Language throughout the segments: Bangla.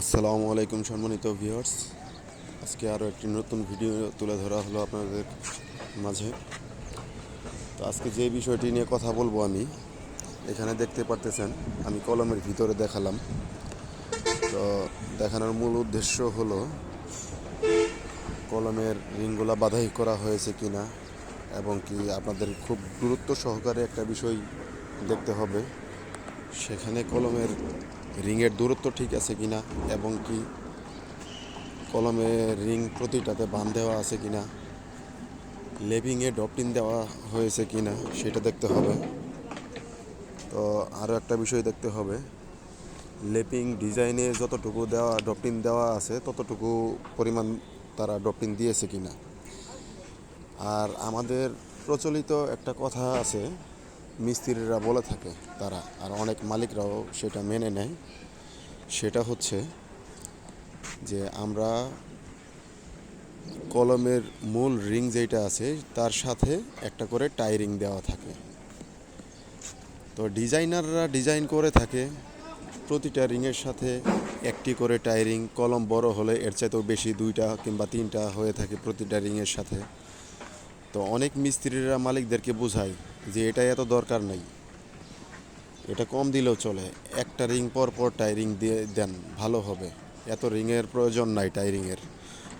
আসসালামু আলাইকুম সম্মানিত ভিউয়ার্স। আজকে আরও একটি নতুন ভিডিও তুলে ধরা হলো আপনাদের মাঝে। তো আজকে যে বিষয়টি নিয়ে কথা বলব আমি, এখানে দেখতে পারতেছেন, আমি কলমের ভিতরে দেখালাম। তো দেখানোর মূল উদ্দেশ্য হলো, কলমের রিংগুলা বাধাই করা হয়েছে কি না এবং কি আপনাদের খুব গুরুত্ব সহকারে একটা বিষয় দেখতে হবে। সেখানে কলমের রিংয়ের দূরত্ব ঠিক আছে কি না এবং কি কলমের রিং প্রতিটাতে বান দেওয়া আছে কি না লেভিংয়ে ডপটিন দেওয়া হয়েছে কি না সেটা দেখতে হবে। তো আরও একটা বিষয় দেখতে হবে, লেপিং ডিজাইনে যতটুকু দেওয়া, ডপটিন দেওয়া আছে ততটুকু পরিমাণ তারা ডপটিন দিয়েছে কি না আর আমাদের প্রচলিত একটা কথা আছে মিস্ত্রিরা বলে থাকে তারা, আর অনেক মালিকরাও সেটা মেনে নেয়। সেটা হচ্ছে যে আমরা কলমের মূল রিং যেটা আছে, তার সাথে একটা করে টাইরিং দেওয়া থাকে। তো ডিজাইনাররা ডিজাইন করে থাকে, প্রতিটা রিংয়ের সাথে একটি করে টাইরিং, কলম বড় হলে এর চাইতেও বেশি দুইটা কিংবা তিনটা হয়ে থাকে প্রতিটা রিংয়ের সাথে। তো অনেক মিস্ত্রিরা মালিকদেরকে বোঝায় যে এটা এত দরকার নাই। এটা কম দিলেও চলে। একটা রিং পর পর টাইরিং দিয়ে দেন, ভালো হবে। এত রিংয়ের প্রয়োজন নাই টাইরিংয়ের।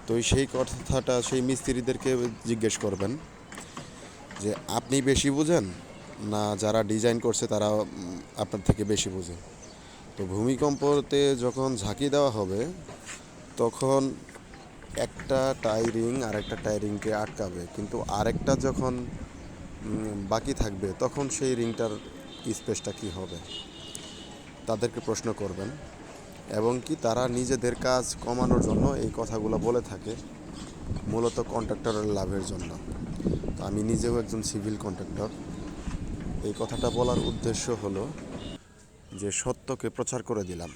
তো সেই কথাটা সেই মিস্ত্রিদেরকে জিজ্ঞেস করবেন যে, আপনি বেশি বুঝেন? না, যারা ডিজাইন করছে তারা আপনার থেকে বেশি বুঝে। তো ভূমিকম্পতে যখন ঝাঁকি দেওয়া হবে, তখন একটা টাইরিং আর একটা টাইরিংকে আটকাবে। কিন্তু আরেকটা যখন বাকি থাকবে, তখন সেই রিংটার স্পেসটা কি হবে? তাদেরকে প্রশ্ন করবেন। এবং কি তারা নিজেদের কাজ কমানোর জন্য এই কথাগুলো বলে থাকে, মূলত কন্ট্রাক্টরের লাভের জন্য। তো আমি নিজেও একজন সিভিল কন্ট্রাক্টর। এই কথাটা বলার উদ্দেশ্য হলো যে সত্যকে প্রচার করে দিলাম।